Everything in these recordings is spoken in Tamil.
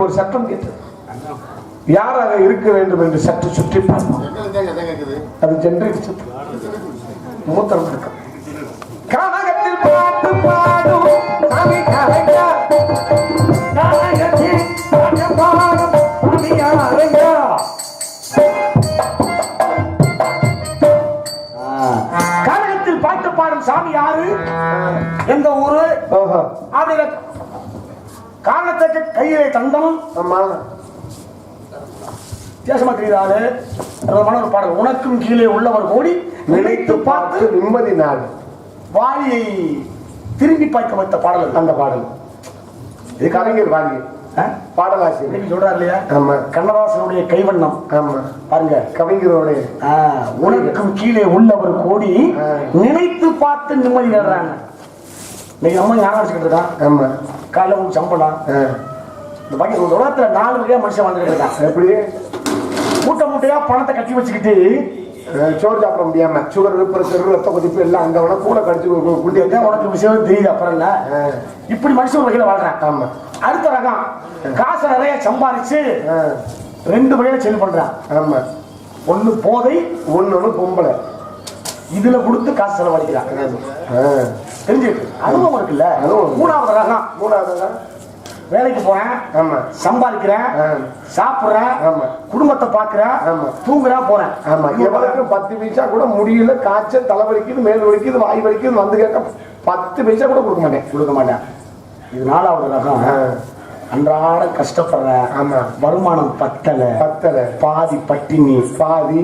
ஒரு சட்டம் கேட்டது. யாராக இருக்க வேண்டும் என்று சற்று சுற்றி பார்ப்போம். அது ஜென்ரேட் சுற்று மூத்தரம் இருக்கு கனகத்தில் பாட்டு பாடும் கனகத்தில் பாட்டு பாடும் சாமி அலைஞா கனகத்தில் பாட்டு பாடும் சாமி யாரு? எந்த ஊரு? அதுல காரணத்துக்கு கையிலே தந்தம் ஆமா. வித்தியாசமா தெரியுதாரு ஒரு பாடல். உனக்கும் கீழே உள்ளவர் கோடி நினைத்து பார்த்து நிம்மதி நாள். வாலியை திரும்பி பார்க்க வைத்த பாடல். அந்த பாடல். இது கலைஞர் வாலி? பாடலாசிரியர். சொல்றாரு இல்லையா? ஆமா. கண்ணதாசனுடைய கைவண்ணம். ஆமா. பாருங்க. கவிஞரோட ஆ, உனக்கும் கீழே உள்ளவர் கோடி. நினைத்து பார்த்து நிம்மதி தேடுறாங்க இன்னைக்கு நம்ம ஞாபகம் வச்சுக்கிட்டு இருக்கான் ஆமா. காலைல உன் சம்பளம். இந்த இந்த உலகத்துல நாலு வகையா மனுஷன் வந்துட்டு இருக்கான் எப்படி? மூட்டை மூட்டையா பணத்தை கட்டி வச்சுக்கிட்டு சோறு சாப்பிட முடியாம சுகர் பிரஷர் ரத்த கொதிப்பு எல்லாம் அங்க வேணா கூட கடிச்சு குட்டி இதுதான் உனக்கு விஷயம் தெரியுது அப்புறம் என்ன இப்படி மனுஷன் வகையில வாழ்றான். ஆமா. அடுத்த ரகம் காசை நிறைய சம்பாதிச்சு ரெண்டு வகையில செல் பண்றான். ஆமா. ஒண்ணு போதை ஒண்ணு பொம்பளை. இதுல கொடுத்து காசு செலவழிக்கிறான் ஆ. தெரிஞ்சுட்டு அனுபவம் இருக்குல்ல. மூணாவது ரகம் மூணாவதுதான் வேலைக்கு போறேன் ஆமா. சம்பாதிக்கிறேன். சாப்பிடுறேன் ஆமா. குடும்பத்தை பாக்குறேன் ஆமா. தூங்குறேன் போறேன். ஆமா. எவருக்கு பத்து பைசா கூட முடியல காய்ச்சல் தலை வலிக்குது மேல் வலிக்குது வாய் வலிக்குது வந்து கேட்க பத்து பைசா கூட கொடுக்க மாட்டேன். கொடுக்க மாட்டேன். இது நாலாவது ரகம். அன்றாட கஷ்டப்படுறேன் ஆமா. வருமானம் பத்தல. பத்தலை. பாதி பட்டினி. பாதி.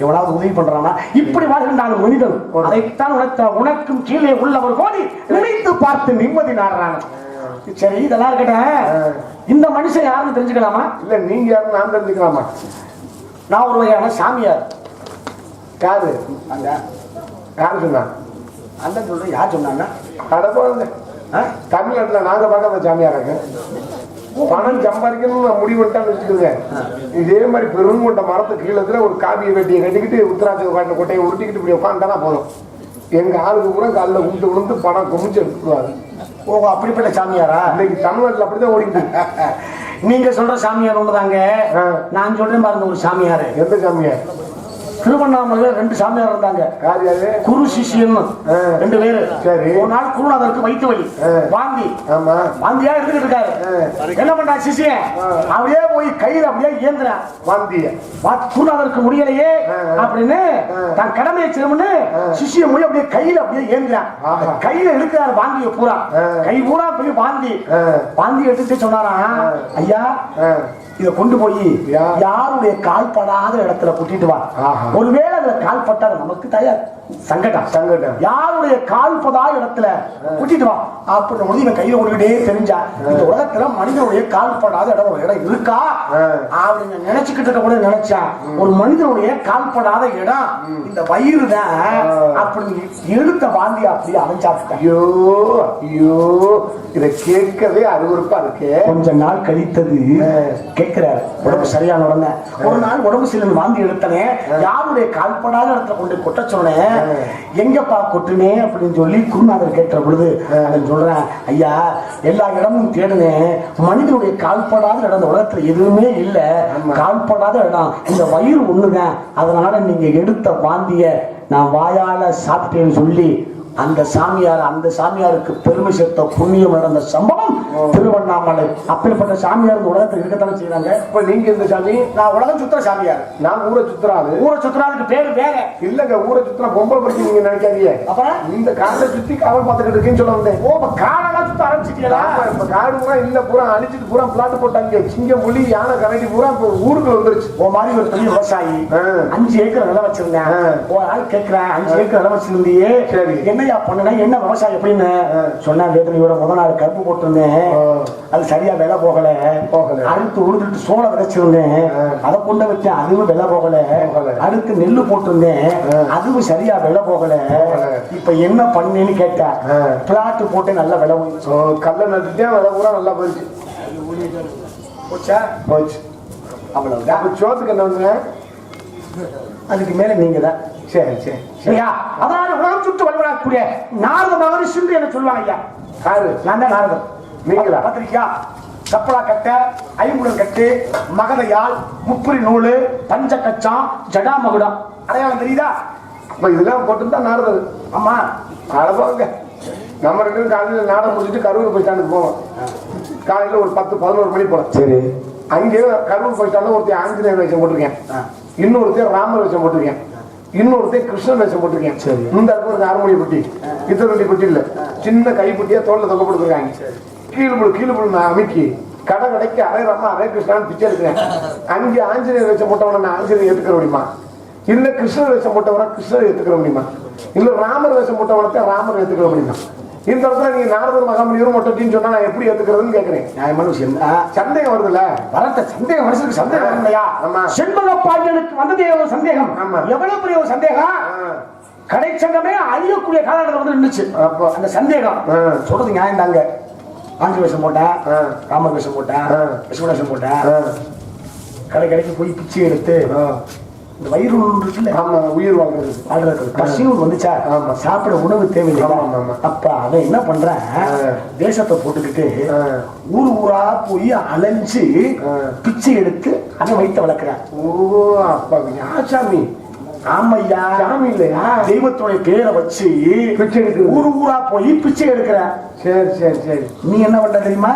எவனாவது உதவி பண்றானா இப்படி வாழ்கின்றான் மனிதன் அதைத்தான் உனக்கு உனக்கும் கீழே உள்ளவர் கோடி நினைத்து பார்த்து நிம்மதி நாடுறாங்க சரி இதெல்லாம் இருக்கட்டும். இந்த மனுஷன் யாருன்னு தெரிஞ்சுக்கலாமா? இல்ல நீங்க யாரும் நான் தெரிஞ்சுக்கலாமா? நான் ஒரு வகையான சாமியார். யாரு? அங்க யாரு சொன்னா? அந்த சொல்றேன் யார் சொன்னாங்க அட போறது? தமிழ்நாட்டுல நாங்க பார்க்காத சாமியாராங்க பணம் சம்பாதிக்கணும்னு நான் முடிவு பண்ணிட்டான்னு வச்சுக்கோங்க. இதே மாதிரி பெருங்கொண்ட மரத்து கீழத்துல ஒரு காவிய வெட்டியை கட்டிக்கிட்டு உத்தராட்ச காட்டின கொட்டையை உருட்டிக்கிட்டு இப்படி உட்காந்துட்டானா போதும். எங்க ஆளுக்கு கூட காலில் விழுந்து விழுந்து பணம் குமிச்சு எடுத்துக்குவாரு. ஓ அப்படிப்பட்ட சாமியாரா? இன்னைக்கு தமிழ்நாட்டுல அப்படிதான் ஓடிக்கிட்டு நீங்க சொல்ற சாமியார் ஒண்ணுதாங்க. நான் சொல்றேன் பாருங்க ஒரு சாமியார். எந்த சாமியார்? திருவண்ணாமலையில ரெண்டு சாமியார் இருந்தாங்க குரு சிஷியன். ரெண்டு பேரு சரி. ஒரு நாள் குருநாதருக்கு வயிற்று வலி. வாந்தி வாந்தியா எடுத்துக்கிட்டு இருக்காரு என்ன பண்றான் சிஷியன் அப்படியே போய் கையில அப்படியே ஏந்துறான் வாந்திய வா- குருநாதருக்கு முடியலையே. அப்படின்னு. தன் கடமையை செய்யணும்னு சிஷிய மொழி அப்படியே கையில அப்படியே ஏந்துறான் ஆஹா. கையில எடுக்கிறாரு வாந்திய பூரா. கை பூரா போய் வாந்தி. வாந்தி எடுத்துட்டு சொன்னாராம் ஐயா. இத கொண்டு போய். யாருடைய கால் படாத இடத்துல கூட்டிட்டு வா. ஒருவேளை அதுல கால் பட்டா நமக்கு தயார் சங்கடம் சங்கடம். யாருடைய கால் படாத இடத்துல கூட்டிட்டு வா. அப்படின்னு உடனே இவன் கையில கொண்டுகிட்டே தெரிஞ்சா இந்த உலகத்துல மனிதனுடைய கால் படாத இடம் ஒரு இடம் இருக்கா. அப்படின்னு நினைச்சுக்கிட்டு கூட நினைச்சான் ஒரு மனிதனுடைய கால் படாத இடம் இந்த வயிறு தான். அப்படின்னு எடுத்த வாந்தி அப்படியே அலைஞ்சாப்பிட்டான் ஐயோ ஐயோ இத கேட்கவே அருவருப்பா இருக்கு. கொஞ்ச நாள் கழித்தது கேட்கிறாரு. உடம்பு சரியான உடனே. ஒரு நாள் உடம்பு சரியில்லை வாந்தி எடுத்தனே யாருடைய கால்படாத இடத்துல கொண்டு கொட்ட சொன்னேன் எங்கப்பா கொட்டுனே? அப்படின்னு சொல்லி குருநாதர் கேட்ட பொழுது நான் சொல்றேன் ஐயா எல்லா இடமும் தேடுனேன் மனிதனுடைய கால்படாத இடம் இந்த உலகத்துல எதுவுமே இல்ல. கால்படாத இடம். இந்த வயிறு ஒண்ணுதான். அதனால நீங்க எடுத்த வாந்திய நான் வாயால சாப்பிட்டேன்னு சொல்லி அந்த சாமியார் அந்த சாமியாருக்கு பெருமை சேர்த்த புண்ணியம் நடந்த சம்பவம் திருவண்ணாமலை. அப்படிப்பட்ட சாமியார் இந்த உலகத்தில் இருக்கத்தானே செய்யறாங்க இப்ப நீங்க இந்த சாமி? நான் உலகம் சுத்துற சாமியார். நான் ஊரை சுத்துறாரு ஊரை சுத்துறாதுக்கு பேரு வேற. இல்லங்க ஊரை சுத்துற பொம்பளை பத்தி நீங்க நினைக்காதீங்க. அப்புறம்? இந்த காட்டை சுத்தி காவல் பார்த்துக்கிட்டு இருக்கேன்னு சொல்ல வந்தேன். ஓ இப்ப காலெல்லாம் சுத்த ஆரம்பிச்சிட்டீங்களா இப்ப காடு பூரா இல்ல பூரா அழிச்சிட்டு பூரா பிளாட் போட்டாங்க. சிங்கம் புலி யானை கரடி பூரா இப்ப ஊருக்கு வந்துருச்சு. ஓ மாதிரி ஒரு பெரிய விவசாயி. அஞ்சு ஏக்கர் நிலம் வச்சிருந்தேன். ஒரு ஆள் கேட்கிறேன் அஞ்சு ஏக்கர் நிலம் வச்சிருந்தியே. சரி. என்னையா பண்ணுன என்ன விவசாயம் எப்படின்னு ஆ. சொன்னா வேதனையோட முத நாள் கருப்பு போட்டிருந்தேன். அது சரியா விலை போகல போகல. அடுத்து உழுதுட்டு சோளம் விதைச்சிருந்தேன். அதை கொண்டு வச்சேன் அதுவும் விலை போகல. அடுத்து நெல்லு போட்டிருந்தேன். அதுவும் சரியா விலை போகல. இப்ப என்ன பண்ணேன்னு கேட்டேன் ஆ. பிளாட் போட்டு நல்ல விலை போயிடுச்சு கல்ல நட்டுட்டே விலை பூரா நல்லா போயிடுச்சு போச்சா போச்சு அவ்வளவுதான் சோத்துக்கு என்ன அதுக்கு மேல நீங்க தான் சரி சரி சரி. ஐயா அதனால உலகம் சுற்று வழிபடக்கூடிய நாரத மகரிஷி என்று சொல்லுவாங்க ஐயா? யாரு? நான் தான் நாரதர் நீங்களா? பத்திரிக்கா கப்பலா கட்ட ஐம்புடன் கட்டு மகதையால் முப்புரி நூலு பஞ்ச கச்சம் ஜடா மகுடம் அடையாளம் தெரியுதா? அப்ப இதெல்லாம் போட்டுதான் நாடுறது ஆமா. அளவாங்க நம்ம ரெண்டு காலையில நாடகம் முடிச்சுட்டு கரூர் போய் ஸ்டாண்டுக்கு போவோம். காலையில ஒரு பத்து பதினோரு மணி போல. சரி. அங்கே கரூர் போய் ஸ்டாண்ட்ல ஒருத்தர் ஆஞ்சநேயர் வேஷம் போட்டிருக்கேன். இன்னொருத்தர் ராமர் வேஷம் போட்டிருக்கேன். இன்னொருத்தர் கிருஷ்ணன் வேஷம் போட்டிருக்கேன். இந்த இடத்துல ஒரு ஆறுமணி பெட்டி இத்தனை பெட்டி இல்ல. சின்ன கைப்பட்டியா தோல்ல தொங்க போட்டுருக்காங்க. கீழே புழு கீழே புழு நான் அமைக்கி கடை கடைக்கு அரே ராமா அரே கிருஷ்ணான்னு பிச்சை எடுக்கிறேன். அங்கே ஆஞ்சநேயர் வேஷம் போட்டவன நான் ஆஞ்சநேயர் ஏத்துக்கிற முடியுமா? இல்ல கிருஷ்ணர் வேஷம் போட்டவரை கிருஷ்ணர் ஏத்துக்கிற முடியுமா? இல்ல ராமர் வேஷம் போட்டவனத்தை ராமர் ஏத்துக்கிற முடியுமா? இந்த இடத்துல நீங்க நாரதர் மகாமணியூர் மொட்டட்டின்னு சொன்னா நான் எப்படி ஏத்துக்கிறதுன்னு கேக்குறேன் நியாயமான விஷயம் ஆ, சந்தேகம் வருதுல்ல வரத்த சந்தேகம் மனுஷனுக்கு சந்தேகம் இல்லையா. செண்பக பாண்டியனுக்கு வந்ததே ஒரு சந்தேகம். எவ்வளவு பெரிய ஒரு சந்தேகம். கடை சங்கமே அழியக்கூடிய காலகட்டத்தில் வந்து நின்றுச்சு அப்போ. அந்த சந்தேகம். சொல்றது நியாயம் தாங்க ஆஞ்சு வேஷம் போட்டேன். ராமர் வேஷம் போட்டேன் வேஷம் போட்டேன். கடை கடைக்கு போய் பிச்சை எடுத்து வயிறு இருக்குல்ல ஆமா உயிர் வாழ்றது வாழ்றது பசியும் வந்துச்சா ஆமா. சாப்பிட உணவு தேவையில்லை ஆமா, ஆமா. அப்ப அவன் என்ன பண்றான். தேசத்தை போட்டுக்கிட்டு. ஊர் ஊரா போய் அலைஞ்சு. பிச்சை எடுத்து அவன் வயிற்ற வளர்க்கிறான் ஓ அப்பா யாசாமி ஆமையா? சாமி இல்லையா? தெய்வத்துடைய பேரை வச்சு பிச்சை எடுக்கிறது. ஊர் ஊரா போய் பிச்சை எடுக்கிறான் சரி சரி சரி. நீ என்ன பண்ற தெரியுமா.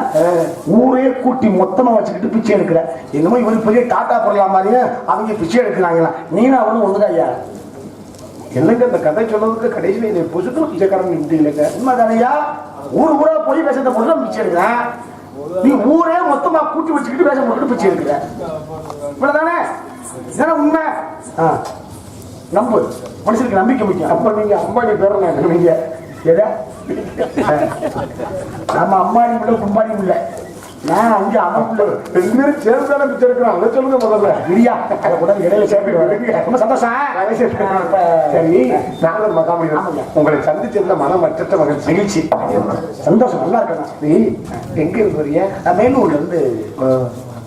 ஊரே கூட்டி மொத்தமா வச்சுக்கிட்டு பிச்சை எடுக்கிற. என்னமோ பெரிய டாட்டா பொருளா மாதிரியே அவங்க பிச்சை எடுக்கிறாங்களா? நீனா அவனு ஒண்ணுதான் ஐயா? என்னங்க இந்த கதை சொன்னதுக்கு கடைசியில் என்னை பொசுக்கு பிச்சைக்காரன் நின்று இல்லைங்க. உண்மைதானையா? ஊர் ஊரா போய் விஷத்தை போட்டு பிச்சை எடுக்கிறேன் நீ ஊரே மொத்தமா கூட்டி வச்சுக்கிட்டு விஷம் போட்டு பிச்சை எடுக்கிற. இவ்வளவுதானே? உண்மை? ஆ. நம்பு. மனுஷனுக்கு நம்பிக்கை முக்கியம். அப்ப நீங்க அம்பானி பேரல நீங்க எதா? நம்ம அம்மாடி இல்லை கும்பாடி இல்லை நான் அங்க பிள்ளை ரெண்டு பேரும் சேர்ந்து தானே பிச்சை எடுக்கிறோம் அதை சொல்லுங்க முதல்ல. இடியா அதை கூட இடையில சேர்த்து ரொம்ப சந்தோஷம். சரி. நாங்கள் மகாமணி. உங்களை சந்திச்சதுல மனம் அற்றற்ற மகிழ்ச்சி. மகிழ்ச்சி. சந்தோஷம். நல்லா இருக்கணும். நீ எங்க இருக்கிறீங்க? நான் மேலூர்ல இருந்து.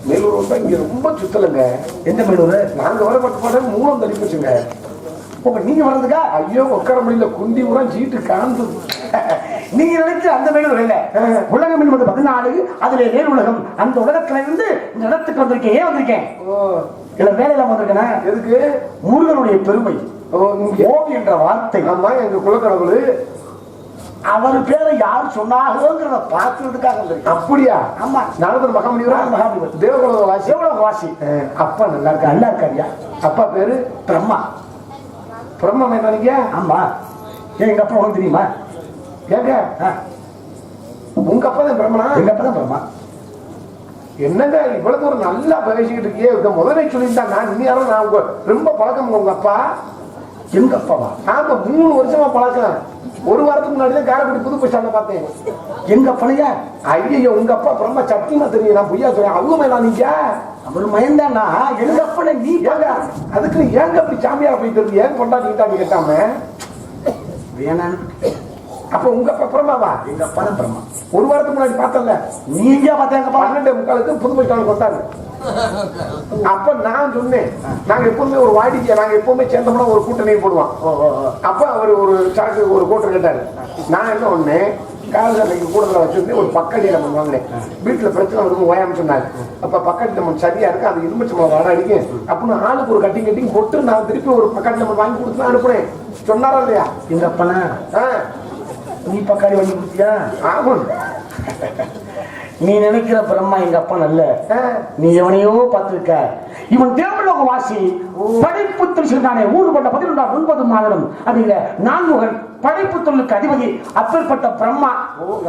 மேலூர் வந்தா இங்க ரொம்ப சுத்தலைங்க. எந்த மேலூர்? நாங்க வர பட்டு போட்டா மூலம் தள்ளி போச்சுங்க. இப்ப நீங்க வர்றதுக்கா? ஐயோ உட்கார முடியல. குண்டி பூரா சீட்டு காந்து நீங்க நினைச்சு அந்த மேலூர் இல்ல உலகம் என்பது பதினாலு அதுல நேர் உலகம். அந்த உலகத்துல இருந்து இந்த இடத்துக்கு வந்திருக்கேன். ஏன் வந்திருக்கேன்? ஓ. இல்ல வேலையில வந்திருக்கேன்? எதுக்கு? முருகனுடைய பெருமை. ஓம் என்ற வார்த்தை. ஆமா எங்க குலக்கடவுள். அவர் பேரை யார் சொன்னாங்களோங்கிறத பார்க்கறதுக்காக அப்படியா? ஆமா. நாரதர் மகாமுனிவரா நாரதர் மகாமுனிவர். தேவகுல வாசி. எவ்வளவு வாசி. அப்பா நல்லா இருக்கா நல்லா இருக்காரியா அப்பா பேரு? பிரம்மா. பிரம்ம என்ன நீங்க ஆமா. ஏன் எங்க அப்பா உனக்கு தெரியுமா? ஏங்க? உங்க அப்பா தான் பிரம்மனா எங்க அப்பா தான் பிரம்மா. என்னங்க இவ்வளவு தூரம் நல்லா பேசிக்கிட்டு இருக்கே இந்த முதலே சொல்லியிருந்தா நான் இன்னும் நான் உங்க ரொம்ப பழக்கம் உங்க அப்பா. எங்க அப்பாவா? ஆமா மூணு வருஷமா பழக்கம். ஒரு வாரத்துக்கு முன்னாடி தான் காரைக்குடி புது பஸ் ஸ்டாண்ட பார்த்தேன். எங்க அப்பனையா ஐயோ உங்க அப்பா பிரம்ம சத்தியமா தெரியும். நான் பொய்யா சொல்றேன். அவங்க மேல நீங்க அவர் மயந்தானா? எங்க அப்பனை நீ ஏங்க அதுக்கு ஏங்க அப்படி சாமியார போயிட்டு இருக்கு ஏன் கொண்டாடி கிட்டாடி கேட்டாம வேணான்னு அப்ப உங்க அப்பா பிரம்மாவா? எங்க அப்பா தான் பிரம்மா. ஒரு வாரத்துக்கு முன்னாடி பார்த்தல நீங்க பார்த்தா எங்க பன்னெண்டு முக்காலுக்கு புது பஸ் ஸ்டாண்ட் கொண்டாரு. அப்ப நான் சொன்னேன் நாங்க எப்பவுமே ஒரு வாடிக்கை நாங்க எப்பவுமே சேர்ந்தோம்னா ஒரு கூட்டணி போடுவோம். அப்ப அவர் ஒரு சரக்கு ஒரு கோட்டர் கேட்டாரு. நான் என்ன ஒண்ணு காலையில் அன்னைக்கு வச்சிருந்தேன் ஒரு பக்கடி நம்ம வாங்கினேன். வீட்டுல பிரச்சனை வருது ஓயாம சொன்னாங்க அப்ப பக்கடி நம்ம சரியா இருக்கு? அது இரும்பச்சமா வர அடிக்கும் அப்படின்னு ஆளுக்கு ஒரு கட்டிங் கட்டிங் போட்டு நான் திருப்பி ஒரு பக்கடி நம்ம வாங்கி கொடுத்து அனுப்புனேன். சொன்னாரா இல்லையா? எங்க அப்பனா ஆ, நீ பக்காடி வாங்கி கொடுத்தியா? ஆமா. நீ நினைக்கிற பிரம்மா எங்க அப்பா நல்ல. நீ எவனையோ பார்த்திருக்க. இவன் தேவலோக வாசி படைப்பு திருச்சிருக்கானே ஊர் கொண்ட பதினொன்றாம் ஒன்பது மாதம். அப்படிங்கிற நான்முகன் படைப்பு தொழிலுக்கு அதிபதி அப்பேற்பட்ட பிரம்மா.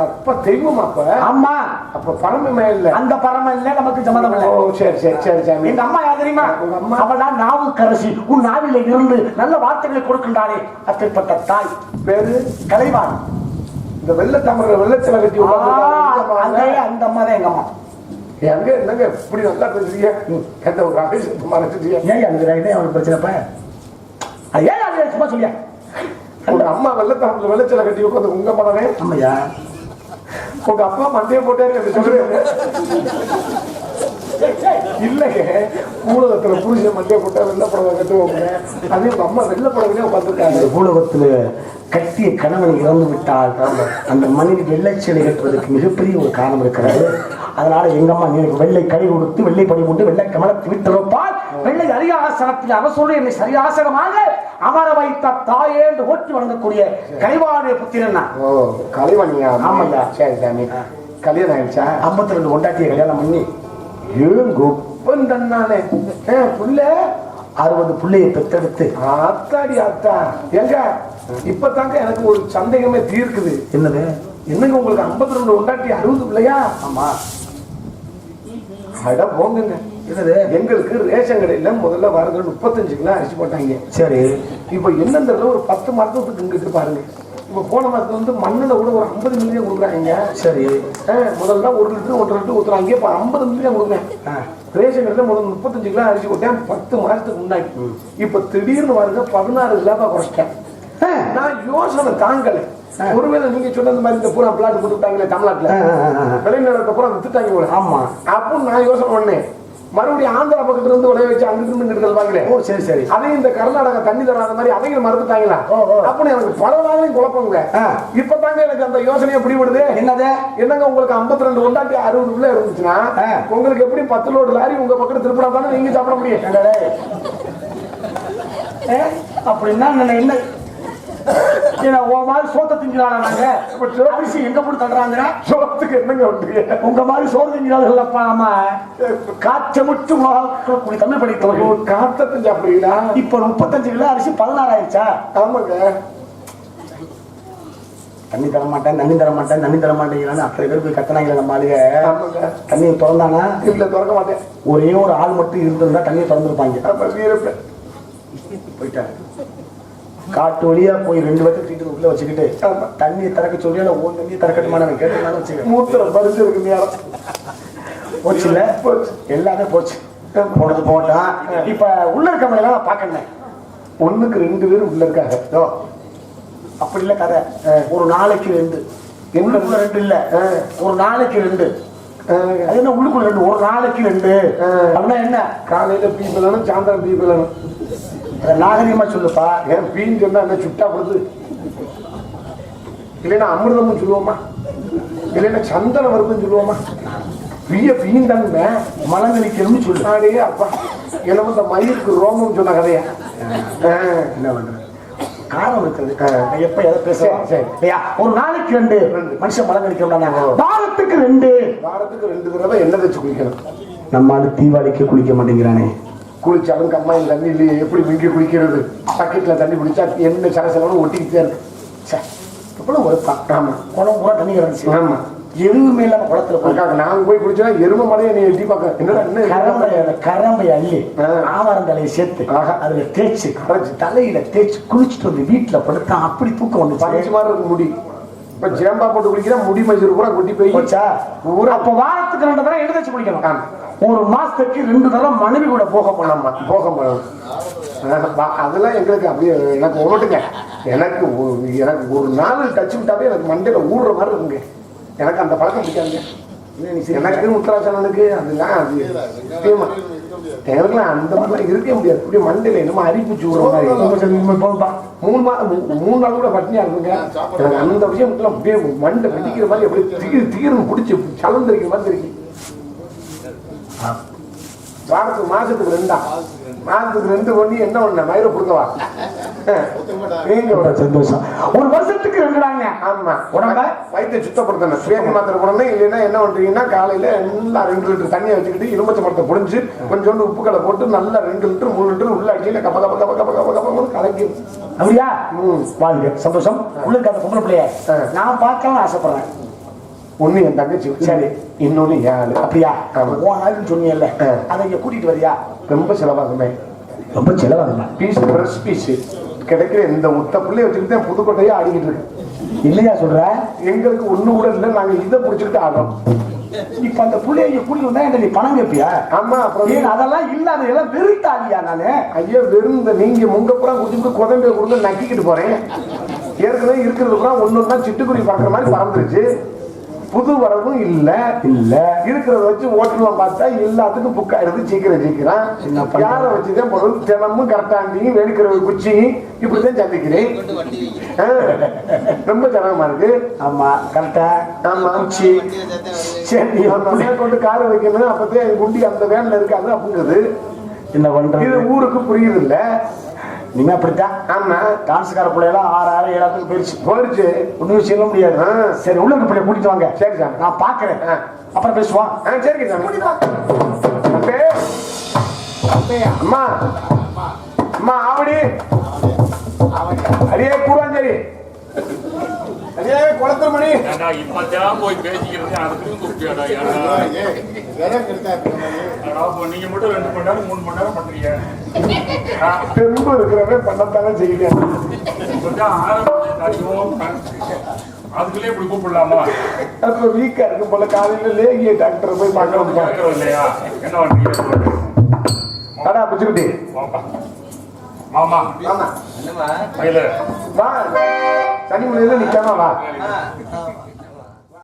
அப்பா தெய்வமா அப்ப? அம்மா அப்ப பரமமே இல்ல. அந்த பரம இல்ல நமக்கு சம்மதம் இல்ல. ஓ சரி சரி சரி சாமி எங்க அம்மா யார் தெரியுமா? உங்க அம்மா? அவள் தான் நாவுக்கரசி உன் நாவில இருந்து நல்ல வார்த்தைகளை கொடுக்கின்றாளே. அப்பேற்பட்ட தாய். பேரு? கலைவாணி. இந்த வெள்ளை தமிழ வெள்ளச்சில கட்டி அந்த அம்மா தான் எங்க அம்மா. எங்க என்னங்க இப்படி நல்லா பேசுறீங்க. எந்த ஒரு ஆபீஸ் மறைச்சிட்டீங்க. ஏன் அவனுக்கு பிரச்சனைப்பா ஏன் சும்மா சொல்லியா? உங்க அம்மா வெள்ளத்தாமல வெள்ளச்சில கட்டி உட்காந்து உங்க மனவே ஆமையா உங்க அப்பா மண்டையை போட்டாரு சொல்றேன். இல்லைங்க. ஊடகத்துல புருஷன் மண்டையை போட்டா வெள்ளை புடவை கட்டுவாங்க. அதே உங்க அம்மா வெள்ளை புடவையிலே உட்காந்துருக்காங்க பூலகத்துல கட்டிய கணவன் இறந்து விட்டால் அந்த மனைவி வெள்ளை சிலை கட்டுவதற்கு மிகப்பெரிய ஒரு காரணம் இருக்கிறது. அதனால எங்க அம்மா நீ வெள்ளை கை கொடுத்து வெள்ளை படி கொண்டு வெள்ளை கமலத்தை விட்டிருப்பால் வெள்ளை அரியாசனத்தில் அரசோடு என்னை சரியாசனமாக அமர வைத்த தாயே என்று ஓட்டி வழங்கக்கூடிய கலைவாடைய புத்திரன் கலைவாணியா ஆமாய்யா. சரி சாமி. கல்யாணம் ஆயிடுச்சா? ஐம்பத்தி ரெண்டு கொண்டாட்டிய கல்யாணம் பண்ணி ஏன் குப்பன் தன்னானே. புள்ள அறுபது பிள்ளையை பெற்றெடுத்து. ஆத்தாடி ஆத்தா. ஏங்க இப்பதாங்க எனக்கு ஒரு சந்தேகமே தீர்க்குது. என்னது? என்னங்க உங்களுக்கு 52 ரெண்டு உண்டாட்டி அறுபது பிள்ளையா? ஆமா. அட போங்குங்க. என்னது? எங்களுக்கு ரேஷன் கடையில முதல்ல வரது முப்பத்தஞ்சு கிலோ அரிசி போட்டாங்க. சரி. இப்ப தெரியல ஒரு பத்து மாசத்துக்கு இங்கிட்டு பாருங்க. இப்ப போன மாசத்துல வந்து மண்ணுல கூட ஒரு ஐம்பது மில்லியன் கொடுக்குறாங்க. சரி. முதல்ல ஒரு லிட்டர் ஒன்றரை லிட்டர் ஊத்துறாங்க. இப்ப ஐம்பது மில்லியன் கொடுக்குறேன். ரேஷன் கடையில முதல்ல முப்பத்தஞ்சு கிலோ அரிசி போட்டேன். பத்து மாசத்துக்கு முன்னாடி. இப்ப திடீர்னு பாருங்க பதினாறு கிலோவா குறைச்சிட்டேன். நான் யோசனை தாங்கல. ஒருவேளை நீங்க சொன்னது மாதிரி இந்த பூரா பிளாட் போட்டு விட்டாங்களே தமிழ்நாட்டுல. விளைநிலத்தை பூரா வித்துட்டாங்க போல. ஆமா. அப்போ நான் யோசனை பண்ணேன். மறுபடியும் ஆந்திரா பக்கத்துல இருந்து உடைய வச்சு அங்கிட்டு இருந்து இருப்பாங்களே ஓ சரி சரி. அதையும் இந்த கர்நாடகா தண்ணி தராத மாதிரி அதையும் மறந்துட்டாங்களா? ஓ, ஓ. அப்ப எனக்கு பல நாளையும் குழப்பங்க ஆ. இப்பதாங்க எனக்கு அந்த யோசனையை பிடிபடுது என்னது? என்னங்க உங்களுக்கு 52 ரெண்டு ஒண்டாட்டி அறுபது உள்ள இருந்துச்சுன்னா. உங்களுக்கு எப்படி பத்து லோடு லாரி உங்க பக்கத்து திருப்பினா தானே நீங்க சாப்பிட முடியும்? அப்படின்னா என்ன என்ன உன் மாதிரி சோத்த திங்கிறானா நாங்க. அரிசி எங்க போட்டு தள்ளுறாங்க சோத்துக்கு என்னங்க உண்டு? உங்க மாதிரி சோறு திங்கிறார்களப்பா ஆமா காய்ச்ச முட்டு கூடிய தமிழ் காத்தத்தை சாப்பிடுறீங்களா இப்ப முப்பத்தஞ்சு கிலோ அரிசி பதினாறு ஆயிடுச்சா ஆமாங்க. தண்ணி தர மாட்டேன் தண்ணி தர மாட்டேன் தண்ணி தர மாட்டேங்கிறான்னு அத்தனை பேர் போய் கத்தனாங்களே நம்ம ஆமாங்க. தண்ணியை திறந்தானா? இல்ல திறக்க மாட்டேன். ஒரே ஒரு ஆள் மட்டும் இருந்திருந்தா தண்ணியை திறந்துருப்பாங்க. போயிட்டாங்க காட்டு வழியா போய் ரெண்டு பேர்த்து தூக்கிட்டு உள்ள வச்சுக்கிட்டு. தண்ணியை திறக்க சொல்லி இல்ல ஓன் தண்ணியை திறக்கட்டுமான கேட்டுனாலும் வச்சுக்க. மூத்திரம் பறிச்சு இருக்கு நேரம் போச்சு இல்ல? போச்சு. எல்லாமே போச்சு. போனது போட்டான் இப்ப உள்ள இருக்க மாதிரி நான் பாக்கணும் ஒண்ணுக்கு ரெண்டு பேரும் உள்ள இருக்காங்க. அப்படி இல்ல கதை. ஒரு நாளைக்கு ரெண்டு. உள்ளுக்குள்ள ரெண்டு இல்ல. ஒரு நாளைக்கு ரெண்டு. என்ன உள்ளுக்குள்ள ரெண்டு? ஒரு நாளைக்கு ரெண்டு. அப்படின்னா என்ன? காலையில பீ பிள்ளணும் சாயந்தரம் பீ பிள்ளணும் அதை நாகரிகமா சொல்லுப்பா. ஏன் பீன்னு சொன்னா என்ன சுட்டா படுது? இல்லைன்னா அமிர்தமும் சொல்லுவோமா? இல்லைன்னா சந்தன வருதுன்னு சொல்லுவோமா? பீய பீன் தானுங்க மலங்கலிக்கணும்னு சொல்லு அடே அப்பா இந்த மயிருக்கு ரோமம் சொன்ன கதையா. என்ன பண்றது? காரணம் இருக்குது. எப்ப எதை சரி. இல்லையா ஒரு நாளைக்கு ரெண்டு. மனுஷன் மலம் கடிக்கிறோம் வாரத்துக்கு ரெண்டு. வாரத்துக்கு ரெண்டு தடவை எண்ணெய் வச்சு குளிக்கணும். நம்ம ஆளு தீபாவளிக்கு குளிக்க மாட்டேங்கிறானே. குளிச்சாலும் கம்மாயின் தண்ணி இல்லையே எப்படி மிங்கி குளிக்கிறது? பக்கெட்ல தண்ணி குளிச்சா எண்ணெய் சலசலன்னு ஒட்டிக்கிட்டே இருக்கு. ச்சே, எவ்வளவு ஒருத்தான் ஆமா. குளம் பூரா தண்ணி கிடந்துச்சு. ஆமா. எதுவுமே இல்லாம குளத்துல போய். அதுக்காக நாங்க போய் குளிச்சா எரும மலையை நீ எட்டி பார்க்க. என்னடா இன்னும் கரம்பை அள்ளி. ஆவாரம் தலையை சேர்த்து. அதுல தேய்ச்சு கரைச்சு தலையில தேய்ச்சு குளிச்சுட்டு வந்து வீட்டுல படுத்தா அப்படி தூக்கம் பஞ்சு வந்துச்சு மாதிரி இருக்கு முடி. இப்ப ஜேம்பா போட்டு குளிக்கிறா முடி மைசூர் பூரா கொட்டி போய் அப்ப வாரத்துக்கு ரெண்டு தடவை எழுதி வச்சு குளிக்கணும். ஒரு மாசத்துக்கு ரெண்டு தடவை மனைவி கூட போக போனோம் போக முடியும் அதெல்லாம் எங்களுக்கு அப்படியே எனக்கு ஓட்டுங்க எனக்கு எனக்கு ஒரு நாள் டச் விட்டாவே எனக்கு மண்டையில ஊறுற மாதிரி இருக்குங்க. எனக்கு அந்த பழக்கம் பிடிக்காதுங்க எனக்கு முத்தராசனனுக்கு அதுதான் அது. எனக்குலாம் அந்த மாதிரிலாம் இருக்கவே முடியாது. இப்படி மண்டையில என்னமோ அரிப்பிச்சு விடுற மாதிரி. மூணு மா மூ- மூணு நாள் கூட பட்டினியா இருக்குங்க. எனக்கு அந்த விஷயம் அப்படியே மண்டை வெடிக்கிற மாதிரி அப்படியே திகிர் திகிர்னு பிடிச்சி சலந்தரிக்கிற மாதிரி இருக்கு. வாரத்துக்கு மாசத்துக்கு ரெண்டா? மாசத்துக்கு ரெண்டு பண்ணி என்ன பண்ண மயிரை ஒரு- சந்தோஷம். ஒரு வருஷத்துக்கு ரெண்டுடாங்க ஆமா. உடம்ப? வயிற்றை சுத்தப்படுத்தணும். சுயத்தி மாத்திரை போடணும் இல்லைன்னா என்ன பண்றீங்கன்னா காலையில எல்லாம் ரெண்டு லிட்டர் தண்ணியை வச்சுக்கிட்டு எலுமிச்சை மரத்தை புடிஞ்சு கொஞ்சோண்டு உப்பு கடை போட்டு நல்லா ரெண்டு லிட்டர் மூணு லிட்டர் உள்ள அடிச்சு கப்ப கப்ப கப்ப கப்ப கப்ப கப்ப கலக்கி அப்படியா? ம். வாழ்க. சந்தோஷம். உள்ளுக்கு அந்த பொம்பளை பிள்ளைய. நான் பார்க்கலாம் ஆசைப்படுறேன். ஒண்ணு என் தங்கச்சி சரி இன்னொன்னு என் ஆளு அப்படியா. உன் ஆளுன்னு சொன்னீங்கல்ல ஆ. அதை இங்க கூட்டிட்டு வரியா? ரொம்ப செலவாகுமே. ரொம்ப செலவாகுமா? பீஸ் ஃப்ரெஷ் பீஸ் கிடைக்கிற இந்த முத்த புள்ளைய வச்சுக்கிட்டு தான் புதுக்கோட்டையே ஆடிக்கிட்டு இருக்கு. இல்லையா சொல்ற? எங்களுக்கு ஒண்ணு கூட இல்லை நாங்க இதை பிடிச்சிக்கிட்டு ஆடுறோம். இப்ப அந்த புள்ளைய இங்க கூட்டிட்டு வந்தா என்கிட்ட நீ பணம் கேட்பியா ஆமா அப்புறம் ஏன் அதெல்லாம் இல்லாத எல்லாம் வெறுத்தாலியா நானு? ஐயா வெறும் இந்த நீங்க முங்க புறா குடிச்சுட்டு குதம்பைய கொடுத்து நக்கிக்கிட்டு போறேன். ஏற்கனவே இருக்கிறது புறா ஒண்ணு ஒண்ணா சிட்டுக்குருவி பறக்கிற மாதிரி பறந்துருச்சு. புது வரவும் இல்ல இல்ல. இருக்கிறத வச்சு ஓட்டலாம் பார்த்தா எல்லாத்துக்கும் புக் ஆயிடுது சீக்கிரம் சீக்கிரம்? யாரை வச்சுதான் பொருள் தினமும் கரெக்டாண்டியும் வேடிக்கிற குச்சியும் இப்படிதான் சந்திக்கிறேன். ரொம்ப சிரமமா இருக்கு. ஆமா கரெக்டா ஆமா. குச்சி. சரி மேற்கொண்டு காரை வைக்கணும் அப்பதான் குண்டி அந்த வேன்ல இருக்காது அப்படிங்குது என்ன இது பண்றது ஊருக்கு புரியுது இல்ல. நீங்க அப்படித்தான். ஆமா. டான்ஸ்கார பிள்ளையெல்லாம் ஆறு ஆறு ஏழாத்துக்கு போயிடுச்சு போயிடுச்சு ஒண்ணும் சொல்ல முடியாது. சரி உள்ள பிள்ளைய கூட்டிட்டு வாங்க. சரி சாமி. நான் பாக்குறேன். அப்புறம் பேசுவான் அப்பே. அப்பே அம்மா. அம்மா ஆவடி. அடியே கூடாஞ்சேரி அடியே குளத்தூர் மணி. இப்பதான் போய் பேசிக்கிறது அதுக்கும் அப்போ நீங்க மட்டும் ரெண்டு மணி நேரம் மூணு மணி நேரம் பண்றீங்க? தெம்பு இருக்கிறவன் பண்ணத்தானே செய்யுங்க அதுக்குள்ளே இப்படி கூப்பிடலாமா? அப்ப வீக்கா இருக்கும் போல காலையில லேகிய டாக்டர் போய் பார்க்கணும் கேட்கறோம் இல்லையா? என்ன பண்றீங்க. கடா பிச்சுக்கிட்டு. வாப்பா. மாமா. ஆமா மயில. வா சனிமலையில நிக்காம வா